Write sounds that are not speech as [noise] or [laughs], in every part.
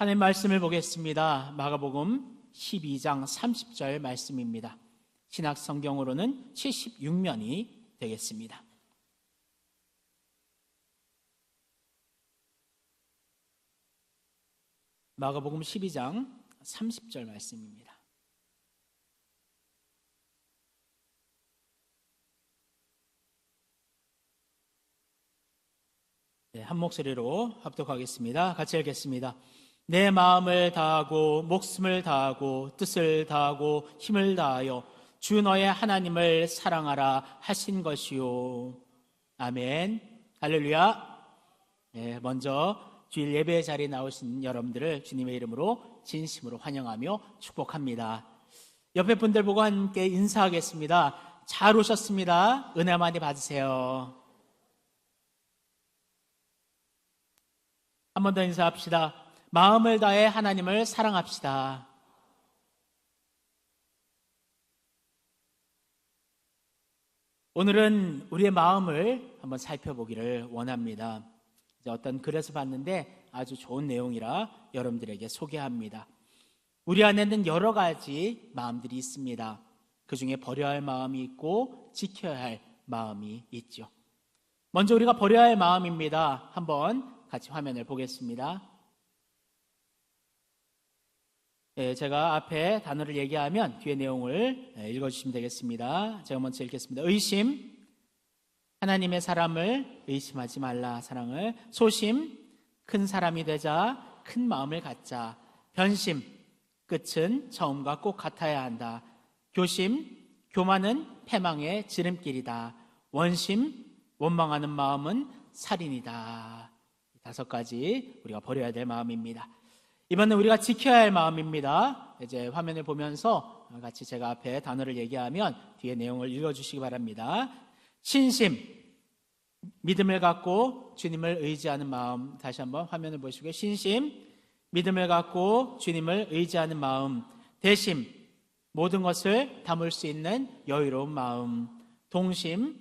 하나님 말씀을 보겠습니다. 마가복음 12장 30절 말씀입니다. 신학 성경으로는 76면이 되겠습니다. 마가복음 12장 30절 말씀입니다. 네, 한 목소리로 합독하겠습니다. 같이 읽겠습니다. 내 마음을 다하고 목숨을 다하고 뜻을 다하고 힘을 다하여 주 너의 하나님을 사랑하라 하신 것이요. 아멘. 할렐루야. 네, 먼저 주일 예배 자리에 나오신 여러분들을 주님의 이름으로 진심으로 환영하며 축복합니다. 옆에 분들 보고 함께 인사하겠습니다. 잘 오셨습니다. 은혜 많이 받으세요. 한 번 더 인사합시다. 마음을 다해 하나님을 사랑합시다. 오늘은 우리의 마음을 한번 살펴보기를 원합니다. 어떤 글에서 봤는데 아주 좋은 내용이라 여러분들에게 소개합니다. 우리 안에는 여러 가지 마음들이 있습니다. 그 중에 버려야 할 마음이 있고 지켜야 할 마음이 있죠. 먼저 우리가 버려야 할 마음입니다. 한번 같이 화면을 보겠습니다. 예, 제가 앞에 단어를 얘기하면 뒤에 내용을 예, 읽어주시면 되겠습니다. 제가 먼저 읽겠습니다. 의심, 하나님의 사람을 의심하지 말라, 사랑을. 소심, 큰 사람이 되자 큰 마음을 갖자. 변심, 끝은 처음과 꼭 같아야 한다. 교심, 교만은 패망의 지름길이다. 원심, 원망하는 마음은 살인이다. 다섯 가지 우리가 버려야 될 마음입니다. 이번엔 우리가 지켜야 할 마음입니다. 이제 화면을 보면서 같이 제가 앞에 단어를 얘기하면 뒤에 내용을 읽어주시기 바랍니다. 신심, 믿음을 갖고 주님을 의지하는 마음. 다시 한번 화면을 보시고요. 신심, 믿음을 갖고 주님을 의지하는 마음. 대심, 모든 것을 담을 수 있는 여유로운 마음. 동심,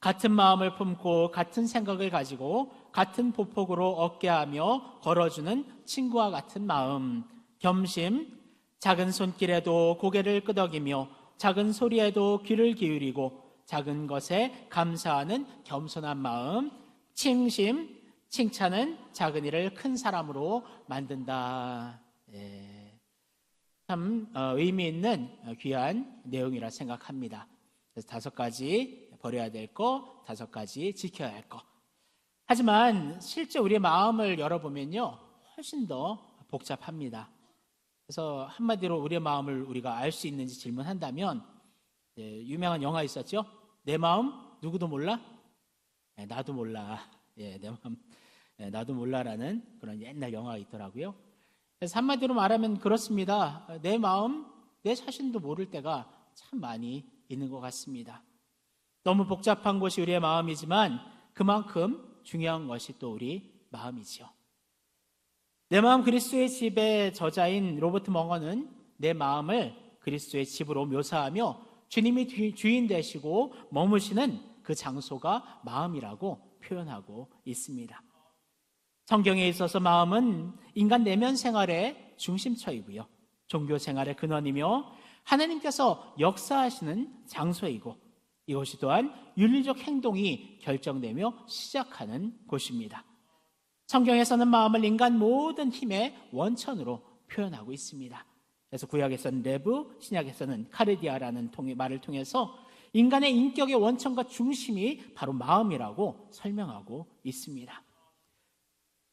같은 마음을 품고 같은 생각을 가지고 같은 보폭으로 어깨하며 걸어주는 친구와 같은 마음, 겸심, 작은 손길에도 고개를 끄덕이며 작은 소리에도 귀를 기울이고 작은 것에 감사하는 겸손한 마음, 칭심, 칭찬은 작은 일을 큰 사람으로 만든다. 예. 참 어, 의미 있는 귀한 내용이라 생각합니다. 그래서 다섯 가지 버려야 될 거, 다섯 가지 지켜야 할 거. 하지만 실제 우리의 마음을 열어보면요, 훨씬 더 복잡합니다. 그래서 한마디로 우리의 마음을 우리가 알 수 있는지 질문한다면, 예, 유명한 영화 있었죠? 내 마음 누구도 몰라? 예, 나도 몰라. 예, 내 마음 예, 나도 몰라라는 그런 옛날 영화가 있더라고요. 그래서 한마디로 말하면 그렇습니다. 내 마음, 내 자신도 모를 때가 참 많이 있는 것 같습니다. 너무 복잡한 것이 우리의 마음이지만 그만큼 중요한 것이 또 우리 마음이지요. 내 마음 그리스도의 집의 저자인 로버트 멍어는 내 마음을 그리스도의 집으로 묘사하며 주님이 주인 되시고 머무시는 그 장소가 마음이라고 표현하고 있습니다. 성경에 있어서 마음은 인간 내면 생활의 중심처이고요. 종교 생활의 근원이며 하나님께서 역사하시는 장소이고 이것이 또한 윤리적 행동이 결정되며 시작하는 곳입니다. 성경에서는 마음을 인간 모든 힘의 원천으로 표현하고 있습니다. 그래서 구약에서는 레브, 신약에서는 카르디아라는 말을 통해서 인간의 인격의 원천과 중심이 바로 마음이라고 설명하고 있습니다.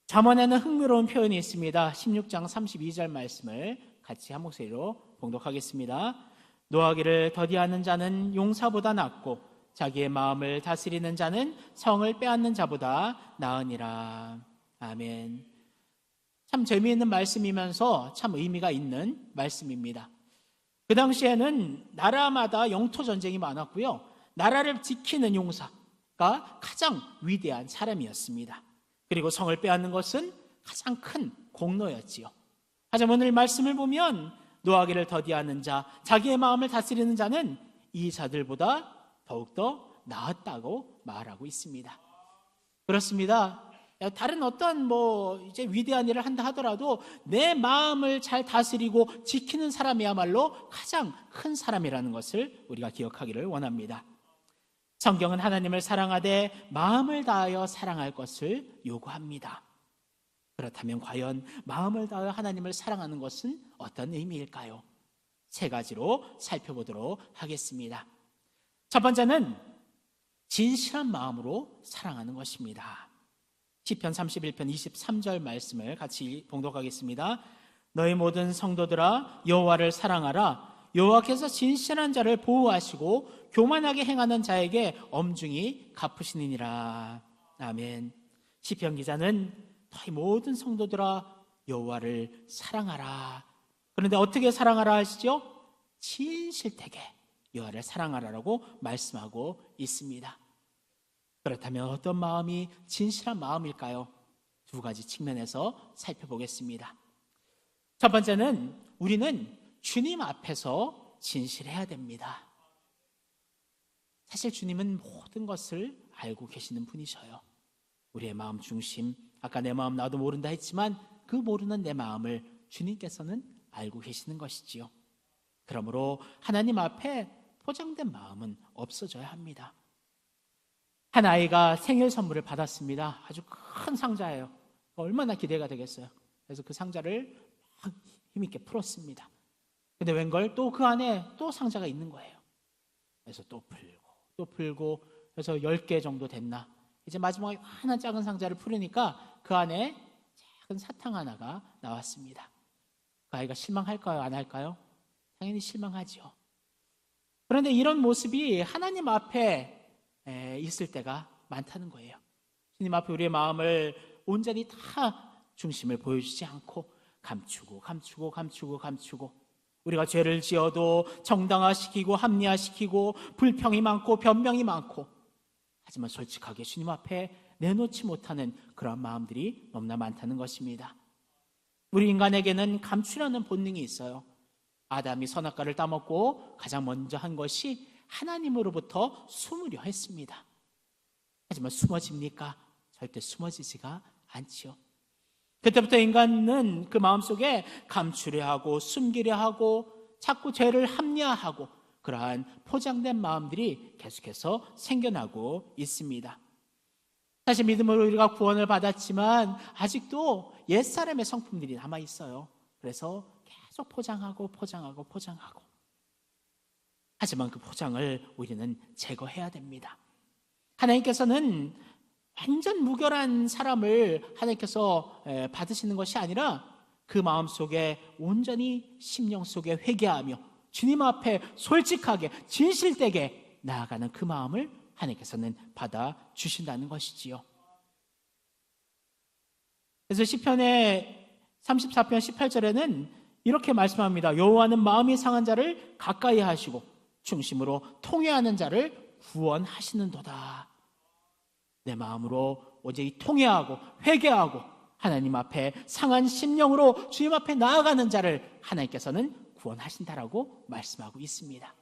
잠언에는 흥미로운 표현이 있습니다. 16장 32절 말씀을 같이 한 목소리로 봉독하겠습니다. 노하기를 더디하는 자는 용사보다 낫고 자기의 마음을 다스리는 자는 성을 빼앗는 자보다 나으니라. 아멘. 참 재미있는 말씀이면서 참 의미가 있는 말씀입니다. 그 당시에는 나라마다 영토 전쟁이 많았고요. 나라를 지키는 용사가 가장 위대한 사람이었습니다. 그리고 성을 빼앗는 것은 가장 큰 공로였지요. 하지만 오늘 말씀을 보면 노하기를 더디하는 자, 자기의 마음을 다스리는 자는 이 자들보다 더욱더 나았다고 말하고 있습니다. 그렇습니다. 다른 어떤 뭐 이제 위대한 일을 한다 하더라도 내 마음을 잘 다스리고 지키는 사람이야말로 가장 큰 사람이라는 것을 우리가 기억하기를 원합니다. 성경은 하나님을 사랑하되 마음을 다하여 사랑할 것을 요구합니다. 그렇다면 과연 마음을 다하여 하나님을 사랑하는 것은 어떤 의미일까요? 세 가지로 살펴보도록 하겠습니다. 첫 번째는 진실한 마음으로 사랑하는 것입니다. 시편 31편 23절 말씀을 같이 봉독하겠습니다. 너희 모든 성도들아 여호와를 사랑하라 여호와께서 진실한 자를 보호하시고 교만하게 행하는 자에게 엄중히 갚으시느니라. 아멘. 시편 기자는 너희 모든 성도들아 여호와를 사랑하라. 그런데 어떻게 사랑하라 하시죠? 진실되게 여호와를 사랑하라라고 말씀하고 있습니다. 그렇다면 어떤 마음이 진실한 마음일까요? 두 가지 측면에서 살펴보겠습니다. 첫 번째는 우리는 주님 앞에서 진실해야 됩니다. 사실 주님은 모든 것을 알고 계시는 분이셔요. 우리의 마음 중심, 아까 내 마음 나도 모른다 했지만 그 모르는 내 마음을 주님께서는 알고 계시는 것이지요. 그러므로 하나님 앞에 포장된 마음은 없어져야 합니다. 한 아이가 생일 선물을 받았습니다. 아주 큰 상자예요. 얼마나 기대가 되겠어요. 그래서 그 상자를 막 힘있게 풀었습니다. 근데 웬걸 또 그 안에 또 상자가 있는 거예요. 그래서 또 풀고 또 풀고 그래서 10개 정도 됐나. 이제 마지막에 하나 작은 상자를 풀으니까 그 안에 작은 사탕 하나가 나왔습니다. 그 아이가 실망할까요? 안 할까요? 당연히 실망하지요. 그런데 이런 모습이 하나님 앞에 있을 때가 많다는 거예요. 주님 앞에 우리의 마음을 온전히 다 중심을 보여주지 않고 감추고 감추고 감추고 감추고 우리가 죄를 지어도 정당화시키고 합리화시키고 불평이 많고 변명이 많고 하지만 솔직하게 주님 앞에 내놓지 못하는 그런 마음들이 너무나 많다는 것입니다. 우리 인간에게는 감추려는 본능이 있어요. 아담이 선악과를 따먹고 가장 먼저 한 것이 하나님으로부터 숨으려 했습니다. 하지만 숨어집니까? 절대 숨어지지가 않지요. 그때부터 인간은 그 마음속에 감추려 하고 숨기려 하고 자꾸 죄를 합리화하고 그러한 포장된 마음들이 계속해서 생겨나고 있습니다. 사실 믿음으로 우리가 구원을 받았지만 아직도 옛사람의 성품들이 남아 있어요. 그래서 계속 포장하고 포장하고 포장하고 하지만 그 포장을 우리는 제거해야 됩니다. 하나님께서는 완전 무결한 사람을 하나님께서 받으시는 것이 아니라 그 마음 속에 온전히 심령 속에 회개하며 주님 앞에 솔직하게 진실되게 나아가는 그 마음을 하나님께서는 받아 주신다는 것이지요. 그래서 시편의 34편 18절에는 이렇게 말씀합니다. 여호와는 마음이 상한 자를 가까이 하시고 중심으로 통회하는 자를 구원하시는도다. 내 마음으로 오직 통회하고 회개하고 하나님 앞에 상한 심령으로 주님 앞에 나아가는 자를 하나님께서는 구원하신다라고 말씀하고 있습니다.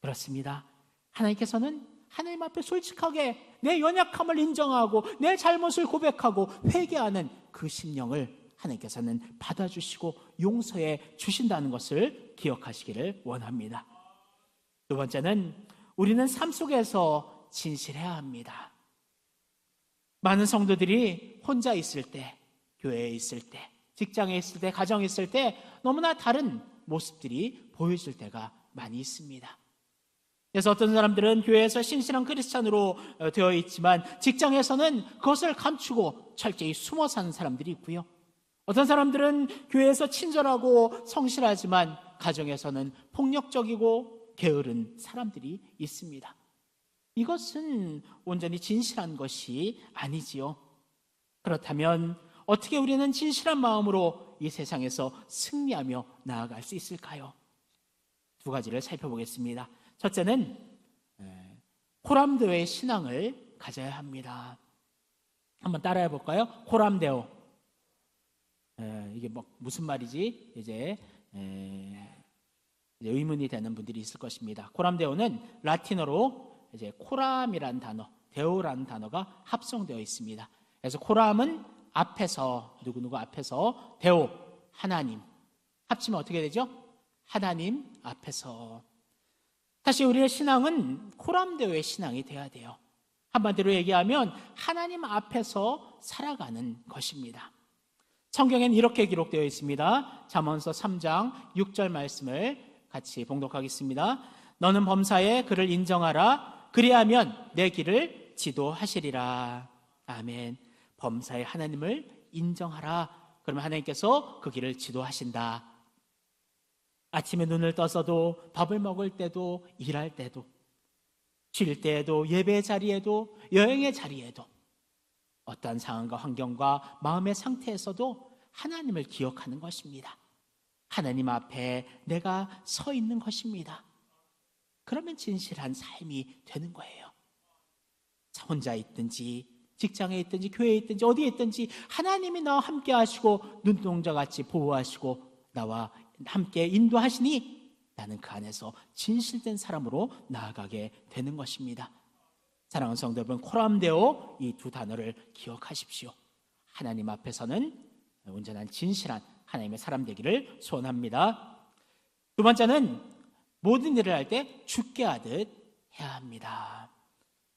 그렇습니다. 하나님께서는 하나님 앞에 솔직하게 내 연약함을 인정하고 내 잘못을 고백하고 회개하는 그 심령을 하나님께서는 받아주시고 용서해 주신다는 것을 기억하시기를 원합니다. 두 번째는 우리는 삶 속에서 진실해야 합니다. 많은 성도들이 혼자 있을 때, 교회에 있을 때, 직장에 있을 때, 가정에 있을 때 너무나 다른 모습들이 보여질 때가 많이 있습니다. 그래서 어떤 사람들은 교회에서 신실한 크리스찬으로 어, 되어 있지만 직장에서는 그것을 감추고 철저히 숨어 사는 사람들이 있고요. 어떤 사람들은 교회에서 친절하고 성실하지만 가정에서는 폭력적이고 게으른 사람들이 있습니다. 이것은 온전히 진실한 것이 아니지요. 그렇다면 어떻게 우리는 진실한 마음으로 이 세상에서 승리하며 나아갈 수 있을까요? 두 가지를 살펴보겠습니다. 첫째는 호람대오의 신앙을 가져야 합니다. 한번 따라해 볼까요? 호람대오. 에, 이게 뭐 무슨 말이지? 이제, 에, 의문이 되는 분들이 있을 것입니다. 코람데오는 라틴어로 이제 코람이란 단어, 데오라는 단어가 합성되어 있습니다. 그래서 코람은 앞에서 누구누구 앞에서 데오 하나님 합치면 어떻게 되죠? 하나님 앞에서 사실 우리의 신앙은 코람데오의 신앙이 돼야 돼요. 한마디로 얘기하면 하나님 앞에서 살아가는 것입니다. 성경엔 이렇게 기록되어 있습니다. 잠언서 3장 6절 말씀을 같이 봉독하겠습니다. 너는 범사에 그를 인정하라. 그리하면 내 길을 지도하시리라. 아멘. 범사에 하나님을 인정하라. 그러면 하나님께서 그 길을 지도하신다. 아침에 눈을 떠서도 밥을 먹을 때도 일할 때도 쉴 때에도 예배 자리에도 여행의 자리에도 어떠한 상황과 환경과 마음의 상태에서도 하나님을 기억하는 것입니다. 하나님 앞에 내가 서 있는 것입니다. 그러면 진실한 삶이 되는 거예요. 혼자 있든지 직장에 있든지 교회에 있든지 어디에 있든지 하나님이 나와 함께 하시고 눈동자 같이 보호하시고 나와 함께 인도하시니 나는 그 안에서 진실된 사람으로 나아가게 되는 것입니다. 사랑하는 성도 여러분, 코람데오 이 두 단어를 기억하십시오. 하나님 앞에서는 온전한 진실한 하나님의 사람 되기를 소원합니다. 두 번째는 모든 일을 할 때 죽게 하듯 해야 합니다.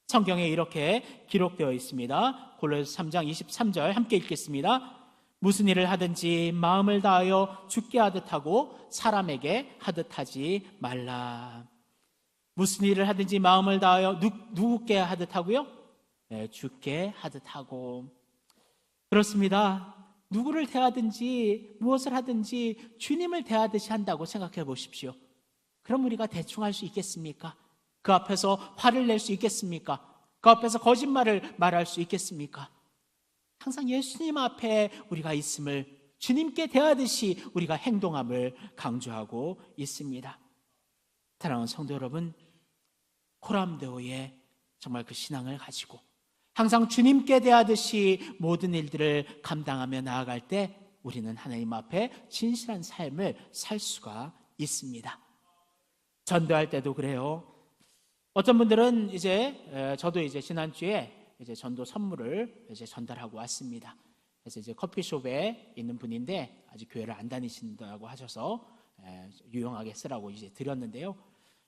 성경에 이렇게 기록되어 있습니다. 골로새 3장 23절 함께 읽겠습니다. 무슨 일을 하든지 마음을 다하여 죽게 하듯 하고 사람에게 하듯 하지 말라. 무슨 일을 하든지 마음을 다하여 누, 누구께 하듯 하고요? 네, 죽게 하듯 하고. 그렇습니다. 누구를 대하든지 무엇을 하든지 주님을 대하듯이 한다고 생각해 보십시오. 그럼 우리가 대충 할 수 있겠습니까? 그 앞에서 화를 낼 수 있겠습니까? 그 앞에서 거짓말을 말할 수 있겠습니까? 항상 예수님 앞에 우리가 있음을 주님께 대하듯이 우리가 행동함을 강조하고 있습니다. 사랑하는 성도 여러분, 코람데오의 정말 그 신앙을 가지고 항상 주님께 대하듯이 모든 일들을 감당하며 나아갈 때 우리는 하나님 앞에 진실한 삶을 살 수가 있습니다. 전도할 때도 그래요. 어떤 분들은 이제 저도 이제 지난주에 이제 전도 선물을 이제 전달하고 왔습니다. 그래서 이제 커피숍에 있는 분인데 아직 교회를 안 다니신다고 하셔서 유용하게 쓰라고 이제 드렸는데요.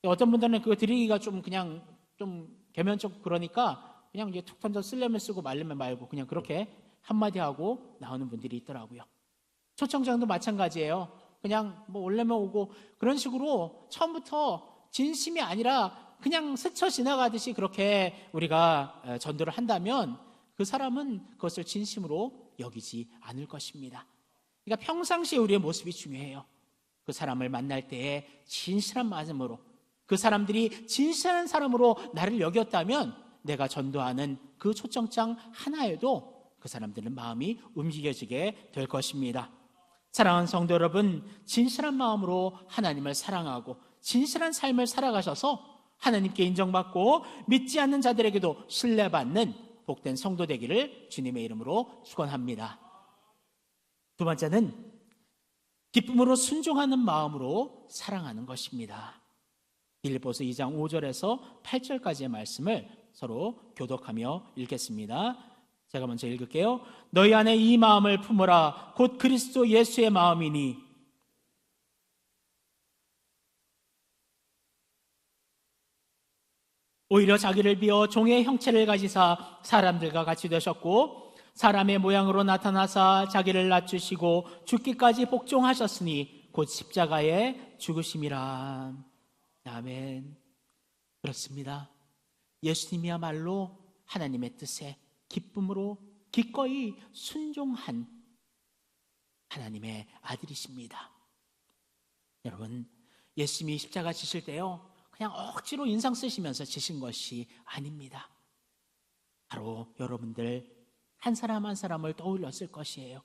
어떤 분들은 그거 드리기가 좀 그냥 좀 개면적 그러니까 그냥 이제 툭 던져 쓸려면 쓰고 말려면 말고 그냥 그렇게 한마디 하고 나오는 분들이 있더라고요. 초청장도 마찬가지예요. 그냥 뭐 올려면 오고 그런 식으로 처음부터 진심이 아니라 그냥 스쳐 지나가듯이 그렇게 우리가 전도를 한다면 그 사람은 그것을 진심으로 여기지 않을 것입니다. 그러니까 평상시에 우리의 모습이 중요해요. 그 사람을 만날 때에 진실한 마음으로 그 사람들이 진실한 사람으로 나를 여겼다면 내가 전도하는 그 초청장 하나에도 그 사람들은 마음이 움직여지게 될 것입니다. 사랑하는 성도 여러분, 진실한 마음으로 하나님을 사랑하고 진실한 삶을 살아가셔서 하나님께 인정받고 믿지 않는 자들에게도 신뢰받는 복된 성도 되기를 주님의 이름으로 축원합니다. 두 번째는 기쁨으로 순종하는 마음으로 사랑하는 것입니다. 빌립보서 2장 5절에서 8절까지의 말씀을 서로 교독하며 읽겠습니다. 제가 먼저 읽을게요. 너희 안에 이 마음을 품으라. 곧 그리스도 예수의 마음이니. 오히려 자기를 비어 종의 형체를 가지사 사람들과 같이 되셨고 사람의 모양으로 나타나사 자기를 낮추시고 죽기까지 복종하셨으니 곧 십자가에 죽으심이라. 아멘. 그렇습니다. 예수님이야말로 하나님의 뜻에 기쁨으로 기꺼이 순종한 하나님의 아들이십니다. 여러분, 예수님이 십자가 지실 때요, 그냥 억지로 인상 쓰시면서 지신 것이 아닙니다. 바로 여러분들 한 사람 한 사람을 떠올렸을 것이에요.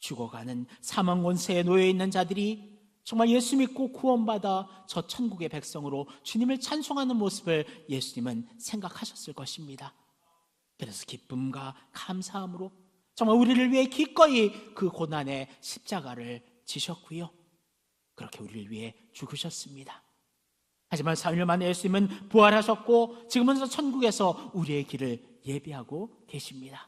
죽어가는 사망 권세에 놓여 있는 자들이 정말 예수 믿고 구원받아 저 천국의 백성으로 주님을 찬송하는 모습을 예수님은 생각하셨을 것입니다. 그래서 기쁨과 감사함으로 정말 우리를 위해 기꺼이 그 고난의 십자가를 지셨고요. 그렇게 우리를 위해 죽으셨습니다. 하지만 3일 만에 예수님은 부활하셨고 지금은 천국에서 우리의 길을 예비하고 계십니다.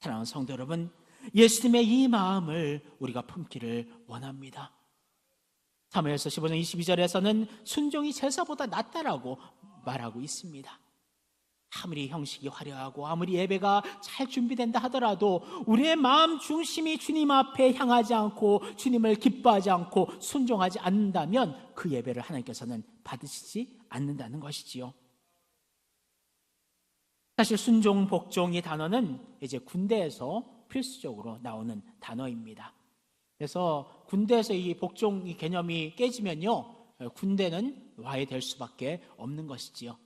사랑하는 성도 여러분, 예수님의 이 마음을 우리가 품기를 원합니다. 사무엘서 15장 22절에서는 순종이 제사보다 낫다라고 말하고 있습니다. 아무리 형식이 화려하고 아무리 예배가 잘 준비된다 하더라도 우리의 마음 중심이 주님 앞에 향하지 않고 주님을 기뻐하지 않고 순종하지 않는다면 그 예배를 하나님께서는 받으시지 않는다는 것이지요. 사실 순종, 복종 이 단어는 이제 군대에서 필수적으로 나오는 단어입니다. 그래서 군대에서 이 복종 이 개념이 깨지면요, 군대는 와해될 수밖에 없는 것이지요.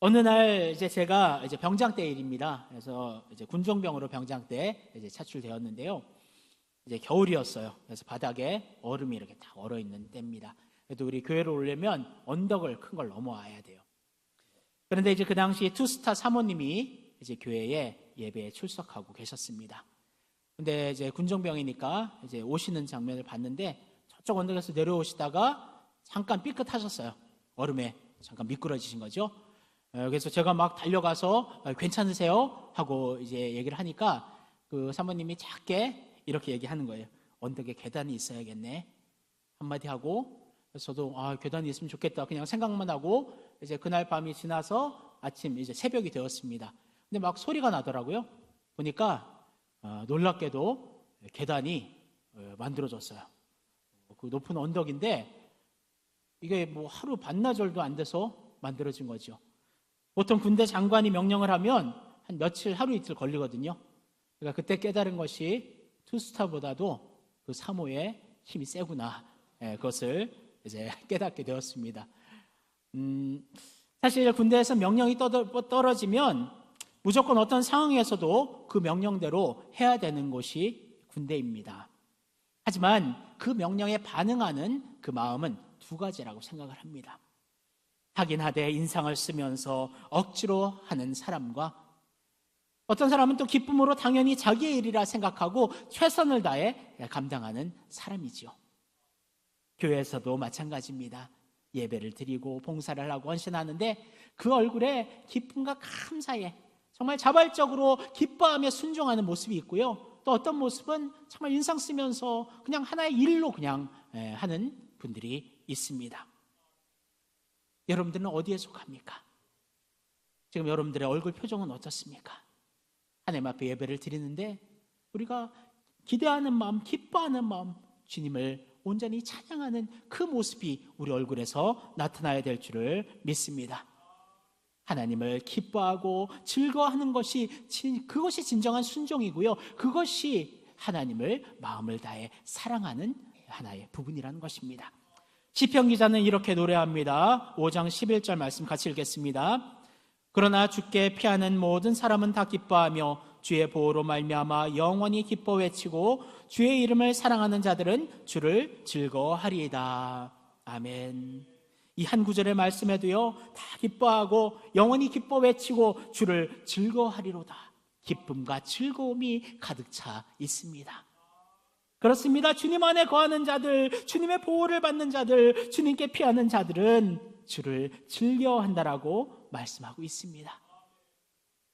어느 날 이제 제가 이제 병장 때 일입니다. 그래서 이제 군종병으로 병장 때 이제 차출되었는데요. 이제 겨울이었어요. 그래서 바닥에 얼음이 이렇게 다 얼어 있는 때입니다. 그래도 우리 교회로 오려면 언덕을 큰 걸 넘어와야 돼요. 그런데 이제 그 당시 투스타 사모님이 이제 교회에 예배에 출석하고 계셨습니다. 근데 이제 군정병이니까 이제 오시는 장면을 봤는데 저쪽 언덕에서 내려오시다가 잠깐 삐끗하셨어요. 얼음에 잠깐 미끄러지신 거죠. 어, 그래서 제가 막 달려가서 어, 괜찮으세요? 하고 이제 얘기를 하니까 그 사모님이 작게 이렇게 얘기하는 거예요. 언덕에 계단이 있어야겠네. 한마디 하고 저도 아 계단이 있으면 좋겠다. 그냥 생각만 하고 이제 그날 밤이 지나서 아침 이제 새벽이 되었습니다. 근데 막 소리가 나더라고요. 보니까 어, 놀랍게도 계단이 어, 만들어졌어요. 그 높은 언덕인데 이게 뭐 하루 반나절도 안 돼서 만들어진 거죠. 보통 군대 장관이 명령을 하면 한 며칠 하루 이틀 걸리거든요. 그러니까 그때 깨달은 것이 투스타보다도 그 사모의 힘이 세구나. 예, 그것을 이제 [laughs] 깨닫게 되었습니다. 음, 사실 군대에서 명령이 떨어지면 무조건 어떤 상황에서도 그 명령대로 해야 되는 곳이 군대입니다. 하지만 그 명령에 반응하는 그 마음은 두 가지라고 생각을 합니다. 하긴 하되 인상을 쓰면서 억지로 하는 사람과 어떤 사람은 또 기쁨으로 당연히 자기의 일이라 생각하고 최선을 다해 감당하는 사람이지요. 교회에서도 마찬가지입니다. 예배를 드리고 봉사를 하고 헌신하는데 그 얼굴에 기쁨과 감사에 정말 자발적으로 기뻐하며 순종하는 모습이 있고요. 또 어떤 모습은 정말 인상 쓰면서 그냥 하나의 일로 그냥 예, 하는 분들이 있습니다. 여러분들은 어디에 속합니까? 지금 여러분들의 얼굴 표정은 어떻습니까? 하나님 앞에 예배를 드리는데 우리가 기대하는 마음, 기뻐하는 마음, 주님을 온전히 찬양하는 그 모습이 우리 얼굴에서 나타나야 될 줄을 믿습니다. 하나님을 기뻐하고 즐거워하는 것이 그것이 진정한 순종이고요. 그것이 하나님을 마음을 다해 사랑하는 하나의 부분이라는 것입니다. 시편 기자는 이렇게 노래합니다. 5장 11절 말씀 같이 읽겠습니다. 그러나 주께 피하는 모든 사람은 다 기뻐하며 주의 보호로 말미암아 영원히 기뻐 외치고 주의 이름을 사랑하는 자들은 주를 즐거워하리이다. 아멘. 이 한 구절의 말씀에도요, 다 기뻐하고 영원히 기뻐 외치고 주를 즐거워하리로다. 기쁨과 즐거움이 가득 차 있습니다. 그렇습니다. 주님 안에 거하는 자들, 주님의 보호를 받는 자들, 주님께 피하는 자들은 주를 즐겨한다라고 말씀하고 있습니다.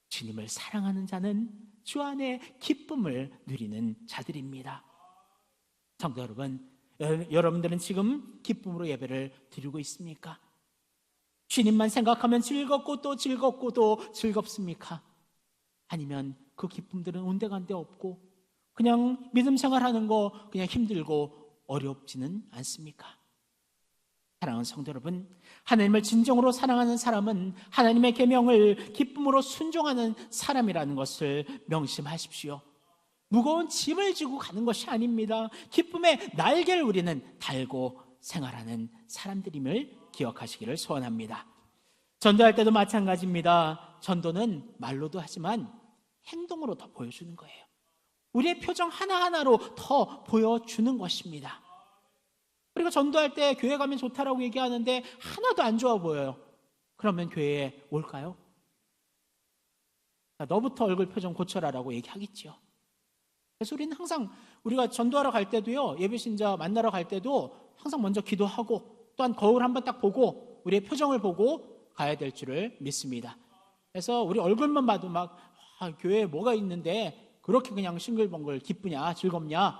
주님을 사랑하는 자는 주 안에 기쁨을 누리는 자들입니다. 성도 여러분, 여러분들은 지금 기쁨으로 예배를 드리고 있습니까? 주님만 생각하면 즐겁고 또 즐겁고 또 즐겁습니까? 아니면 그 기쁨들은 온데간데 없고 그냥 믿음 생활하는 거 그냥 힘들고 어렵지는 않습니까? 사랑하는 성도 여러분, 하나님을 진정으로 사랑하는 사람은 하나님의 계명을 기쁨으로 순종하는 사람이라는 것을 명심하십시오. 무거운 짐을 지고 가는 것이 아닙니다. 기쁨의 날개를 우리는 달고 생활하는 사람들임을 기억하시기를 소원합니다. 전도할 때도 마찬가지입니다. 전도는 말로도 하지만 행동으로 더 보여주는 거예요. 우리의 표정 하나하나로 더 보여주는 것입니다. 그리고 전도할 때 교회 가면 좋다라고 얘기하는데 하나도 안 좋아 보여요. 그러면 교회에 올까요? 너부터 얼굴 표정 고쳐라라고 얘기하겠죠. 그래서 우리는 항상 우리가 전도하러 갈 때도요, 예배 신자 만나러 갈 때도 항상 먼저 기도하고 또한 거울 한번 딱 보고 우리의 표정을 보고 가야 될 줄을 믿습니다. 그래서 우리 얼굴만 봐도 막 아, 교회에 뭐가 있는데 그렇게 그냥 싱글벙글 기쁘냐 즐겁냐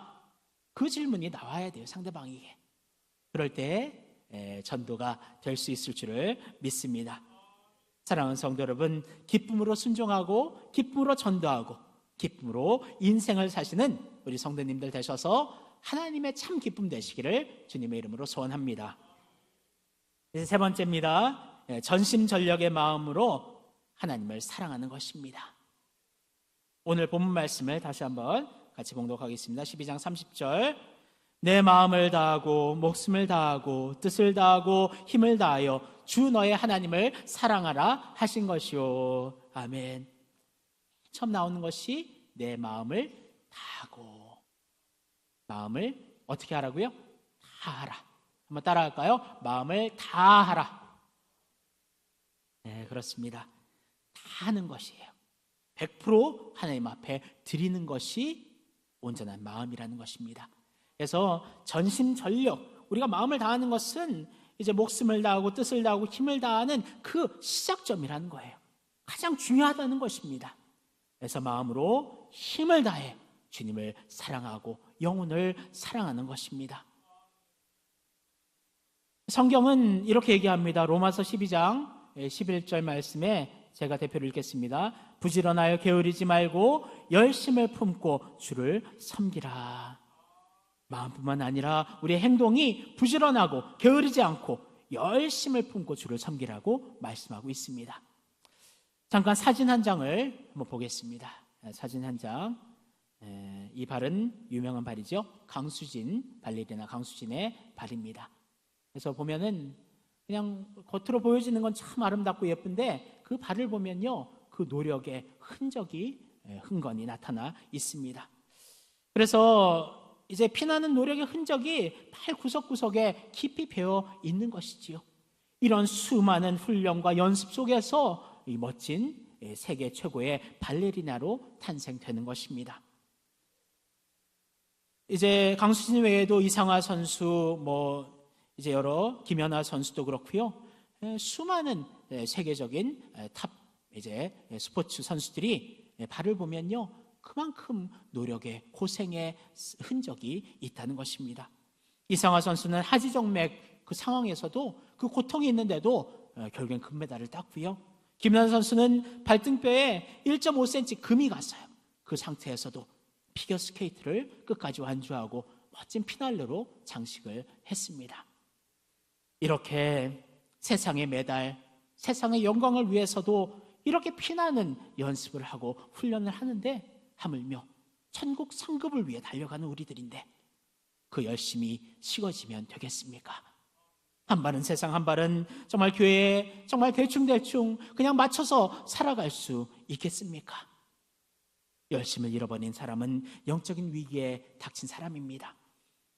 그 질문이 나와야 돼요 상대방에게. 그럴 때 에, 전도가 될 수 있을 줄을 믿습니다. 사랑하는 성도 여러분, 기쁨으로 순종하고 기쁨으로 전도하고 기쁨으로 인생을 사시는 우리 성도님들 되셔서 하나님의 참 기쁨 되시기를 주님의 이름으로 소원합니다. 세 번째입니다. 예, 전심전력의 마음으로 하나님을 사랑하는 것입니다. 오늘 본문 말씀을 다시 한번 같이 봉독하겠습니다. 12장 30절. 내 마음을 다하고 목숨을 다하고 뜻을 다하고 힘을 다하여 주 너의 하나님을 사랑하라 하신 것이요. 아멘. 처음 나오는 것이 내 마음을 다하고 마음을 어떻게 하라고요? 다하라. 한번 따라할까요? 마음을 다하라. 네, 그렇습니다. 다 하는 것이에요. 100% 하나님 앞에 드리는 것이 온전한 마음이라는 것입니다. 그래서 전심 전력 우리가 마음을 다하는 것은 이제 목숨을 다하고 뜻을 다하고 힘을 다하는 그 시작점이라는 거예요. 가장 중요하다는 것입니다. 그래서 마음으로 힘을 다해 주님을 사랑하고 영혼을 사랑하는 것입니다. 성경은 이렇게 얘기합니다. 로마서 12장 11절 말씀에 제가 대표를 읽겠습니다. 부지런하여 게으르지 말고 열심을 품고 주를 섬기라. 마음뿐만 아니라 우리의 행동이 부지런하고 게으르지 않고 열심을 품고 주를 섬기라고 말씀하고 있습니다. 잠깐 사진 한 장을 한번 보겠습니다. 사진 한 장. 이 발은 유명한 발이죠. 강수진, 발레리나 강수진의 발입니다. 그래서 보면은 그냥 겉으로 보여지는 건 참 아름답고 예쁜데 그 발을 보면요. 그 노력의 흔적이 흥건히 나타나 있습니다. 그래서 이제 피나는 노력의 흔적이 팔 구석구석에 깊이 배어 있는 것이지요. 이런 수많은 훈련과 연습 속에서 이 멋진 세계 최고의 발레리나로 탄생되는 것입니다. 이제 강수진 외에도 이상화 선수, 뭐 이제 여러 김연아 선수도 그렇고요. 수많은 세계적인 탑 이제 스포츠 선수들이 발을 보면요. 그만큼 노력의 고생의 흔적이 있다는 것입니다. 이상화 선수는 하지정맥 그 상황에서도 그 고통이 있는데도 결국엔 금메달을 땄고요. 김연아 선수는 발등뼈에 1.5cm 금이 갔어요. 그 상태에서도 피겨 스케이트를 끝까지 완주하고 멋진 피날레로 장식을 했습니다. 이렇게 세상의 메달, 세상의 영광을 위해서도 이렇게 피나는 연습을 하고 훈련을 하는데 하물며 천국 상급을 위해 달려가는 우리들인데 그 열심이 식어지면 되겠습니까? 한 발은 세상, 한 발은 정말 교회에 정말 대충대충 그냥 맞춰서 살아갈 수 있겠습니까? 열심을 잃어버린 사람은 영적인 위기에 닥친 사람입니다.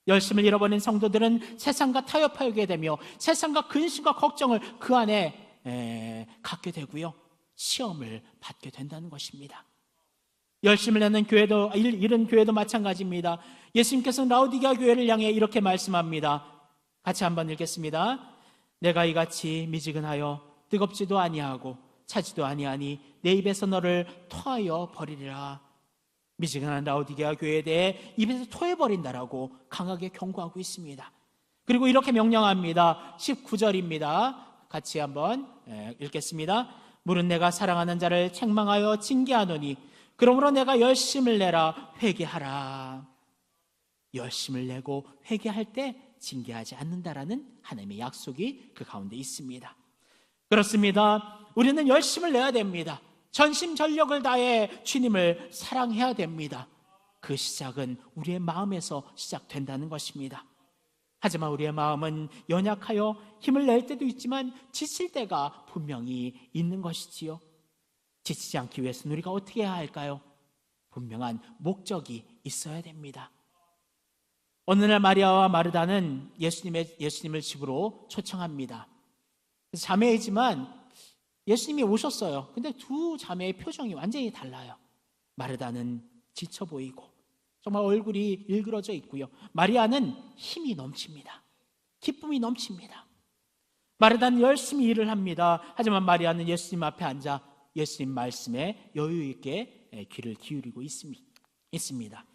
열심을 잃어버린 성도들은 세상과 타협하게 되며 세상과 근심과 걱정을 그 안에 에, 갖게 되고요. 시험을 받게 된다는 것입니다. 열심을 내는 교회도 잃은 교회도 마찬가지입니다. 예수님께서는 라우디게아 교회를 향해 이렇게 말씀합니다. 같이 한번 읽겠습니다. 내가 이같이 미지근하여 뜨겁지도 아니하고 차지도 아니하니 내 입에서 너를 토하여 버리리라. 미지근한 라우디게아 교회에 대해 입에서 토해 버린다라고 강하게 경고하고 있습니다. 그리고 이렇게 명령합니다. 19절입니다. 같이 한번 읽겠습니다. 물은 내가 사랑하는 자를 책망하여 징계하노니 그러므로 내가 열심을 내라 회개하라. 열심을 내고 회개할 때 징계하지 않는다라는 하나님의 약속이 그 가운데 있습니다. 그렇습니다. 우리는 열심을 내야 됩니다. 전심 전력을 다해 주님을 사랑해야 됩니다. 그 시작은 우리의 마음에서 시작된다는 것입니다. 하지만 우리의 마음은 연약하여 힘을 낼 때도 있지만 지칠 때가 분명히 있는 것이지요. 지치지 않기 위해서는 우리가 어떻게 해야 할까요? 분명한 목적이 있어야 됩니다. 어느 날 마리아와 마르다는 예수님의, 예수님을 집으로 초청합니다. 자매이지만 예수님이 오셨어요. 근데 두 자매의 표정이 완전히 달라요. 마르다는 지쳐 보이고 정말 얼굴이 일그러져 있고요. 마리아는 힘이 넘칩니다. 기쁨이 넘칩니다. 마르다는 열심히 일을 합니다. 하지만 마리아는 예수님 앞에 앉아 예수님 말씀에 여유 있게 귀를 기울이고 있습니다.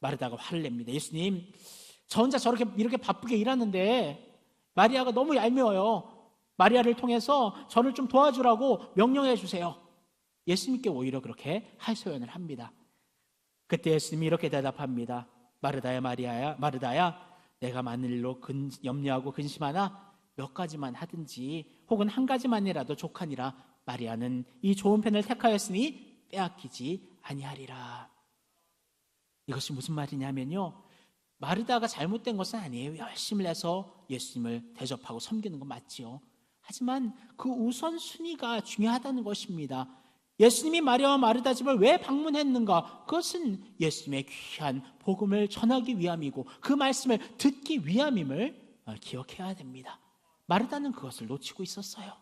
마르다가 화를 냅니다. 예수님, 저 혼자 저렇게 이렇게 바쁘게 일하는데 마리아가 너무 얄미워요. 마리아를 통해서 저를 좀 도와주라고 명령해 주세요. 예수님께 오히려 그렇게 하소연을 합니다. 그때 예수님이 이렇게 대답합니다. 마르다야 마리아야 마르다야 내가 많은 일로 근, 염려하고 근심하나 몇 가지만 하든지 혹은 한 가지만이라도 족하니라 마리아는 이 좋은 편을 택하였으니 빼앗기지 아니하리라. 이것이 무슨 말이냐면요. 마르다가 잘못된 것은 아니에요. 열심을 내서 예수님을 대접하고 섬기는 건 맞지요. 하지만 그 우선순위가 중요하다는 것입니다. 예수님이 마리아와 마르다 집을 왜 방문했는가? 그것은 예수님의 귀한 복음을 전하기 위함이고 그 말씀을 듣기 위함임을 기억해야 됩니다. 마르다는 그것을 놓치고 있었어요.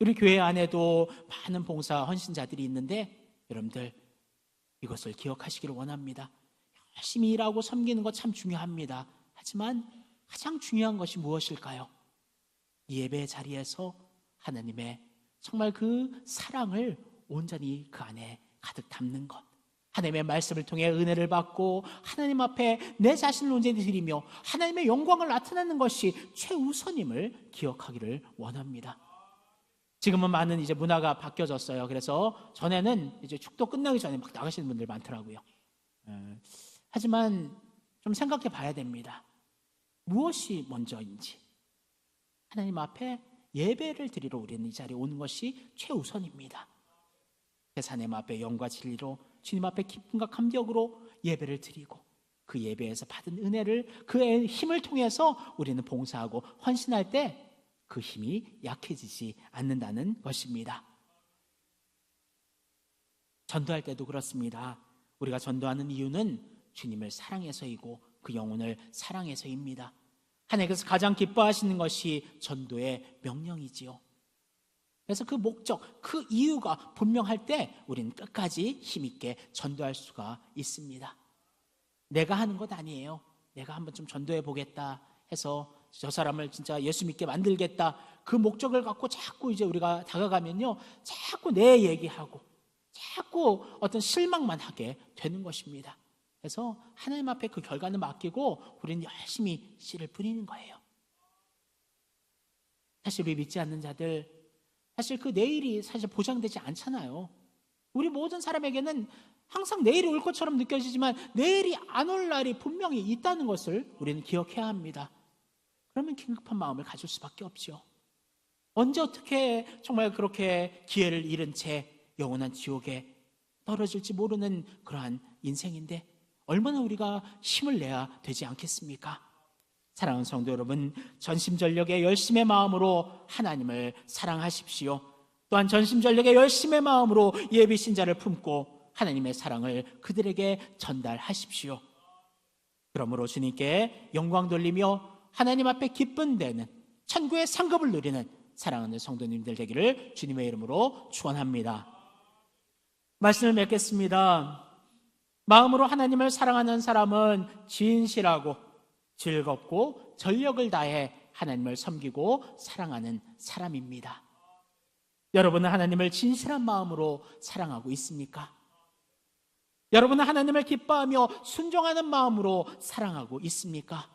우리 교회 안에도 많은 봉사 헌신자들이 있는데 여러분들 이것을 기억하시기를 원합니다. 열심히 일하고 섬기는 것 참 중요합니다. 하지만 가장 중요한 것이 무엇일까요? 예배 자리에서 하나님의 정말 그 사랑을 온전히 그 안에 가득 담는 것. 하나님의 말씀을 통해 은혜를 받고 하나님 앞에 내 자신을 온전히 드리며 하나님의 영광을 나타내는 것이 최우선임을 기억하기를 원합니다. 지금은 많은 이제 문화가 바뀌어졌어요. 그래서 전에는 이제 축도 끝나기 전에 막 나가시는 분들 많더라고요. 예. 하지만 좀 생각해 봐야 됩니다. 무엇이 먼저인지. 하나님 앞에 예배를 드리러 우리는 이 자리에 오는 것이 최우선입니다. 하나님 앞에 영과 진리로 주님 앞에 기쁨과 감격으로 예배를 드리고 그 예배에서 받은 은혜를 그 힘을 통해서 우리는 봉사하고 헌신할 때 그 힘이 약해지지 않는다는 것입니다. 전도할 때도 그렇습니다. 우리가 전도하는 이유는 주님을 사랑해서이고 그 영혼을 사랑해서입니다. 하나님께서 가장 기뻐하시는 것이 전도의 명령이지요. 그래서 그 목적, 그 이유가 분명할 때 우리는 끝까지 힘있게 전도할 수가 있습니다. 내가 하는 것 아니에요. 내가 한번 좀 전도해 보겠다 해서 저 사람을 진짜 예수 믿게 만들겠다. 그 목적을 갖고 자꾸 이제 우리가 다가가면요. 자꾸 내 얘기하고 자꾸 어떤 실망만 하게 되는 것입니다. 그래서 하나님 앞에 그 결과는 맡기고 우리는 열심히 씨를 뿌리는 거예요. 사실 우리 믿지 않는 자들, 사실 그 내일이 사실 보장되지 않잖아요. 우리 모든 사람에게는 항상 내일이 올 것처럼 느껴지지만 내일이 안 올 날이 분명히 있다는 것을 우리는 기억해야 합니다. 그러면 긴급한 마음을 가질 수밖에 없죠. 언제 어떻게 정말 그렇게 기회를 잃은 채 영원한 지옥에 떨어질지 모르는 그러한 인생인데 얼마나 우리가 힘을 내야 되지 않겠습니까? 사랑하는 성도 여러분, 전심전력의 열심의 마음으로 하나님을 사랑하십시오. 또한 전심전력의 열심의 마음으로 예비 신자를 품고 하나님의 사랑을 그들에게 전달하십시오. 그러므로 주님께 영광 돌리며 하나님 앞에 기쁜 데는 천국의 상급을 누리는 사랑하는 성도님들 되기를 주님의 이름으로 축원합니다. 말씀을 맺겠습니다. 마음으로 하나님을 사랑하는 사람은 진실하고 즐겁고 전력을 다해 하나님을 섬기고 사랑하는 사람입니다. 여러분은 하나님을 진실한 마음으로 사랑하고 있습니까? 여러분은 하나님을 기뻐하며 순종하는 마음으로 사랑하고 있습니까?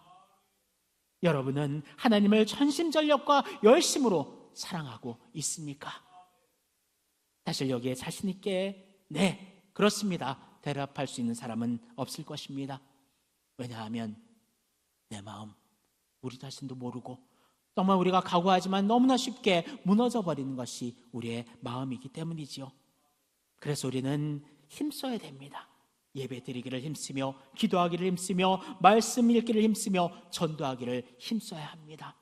여러분은 하나님을 전심전력과 열심으로 사랑하고 있습니까? 사실 여기에 자신있게, 네, 그렇습니다. 대답할 수 있는 사람은 없을 것입니다. 왜냐하면 내 마음, 우리 자신도 모르고 정말 우리가 각오하지만 너무나 쉽게 무너져 버리는 것이 우리의 마음이기 때문이지요. 그래서 우리는 힘써야 됩니다. 예배 드리기를 힘쓰며 기도하기를 힘쓰며 말씀 읽기를 힘쓰며 전도하기를 힘써야 합니다.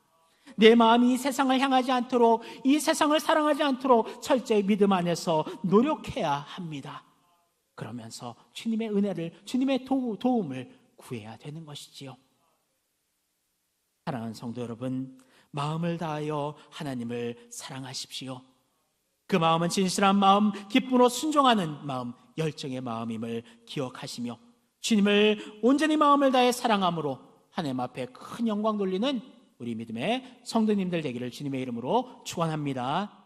내 마음이 이 세상을 향하지 않도록 이 세상을 사랑하지 않도록 철저히 믿음 안에서 노력해야 합니다. 그러면서 주님의 은혜를, 주님의 도, 도움을 구해야 되는 것이지요. 사랑하는 성도 여러분, 마음을 다하여 하나님을 사랑하십시오. 그 마음은 진실한 마음, 기쁨으로 순종하는 마음, 열정의 마음임을 기억하시며 주님을 온전히 마음을 다해 사랑함으로 하나님 앞에 큰 영광 돌리는 우리 믿음의 성도님들 되기를 주님의 이름으로 축원합니다.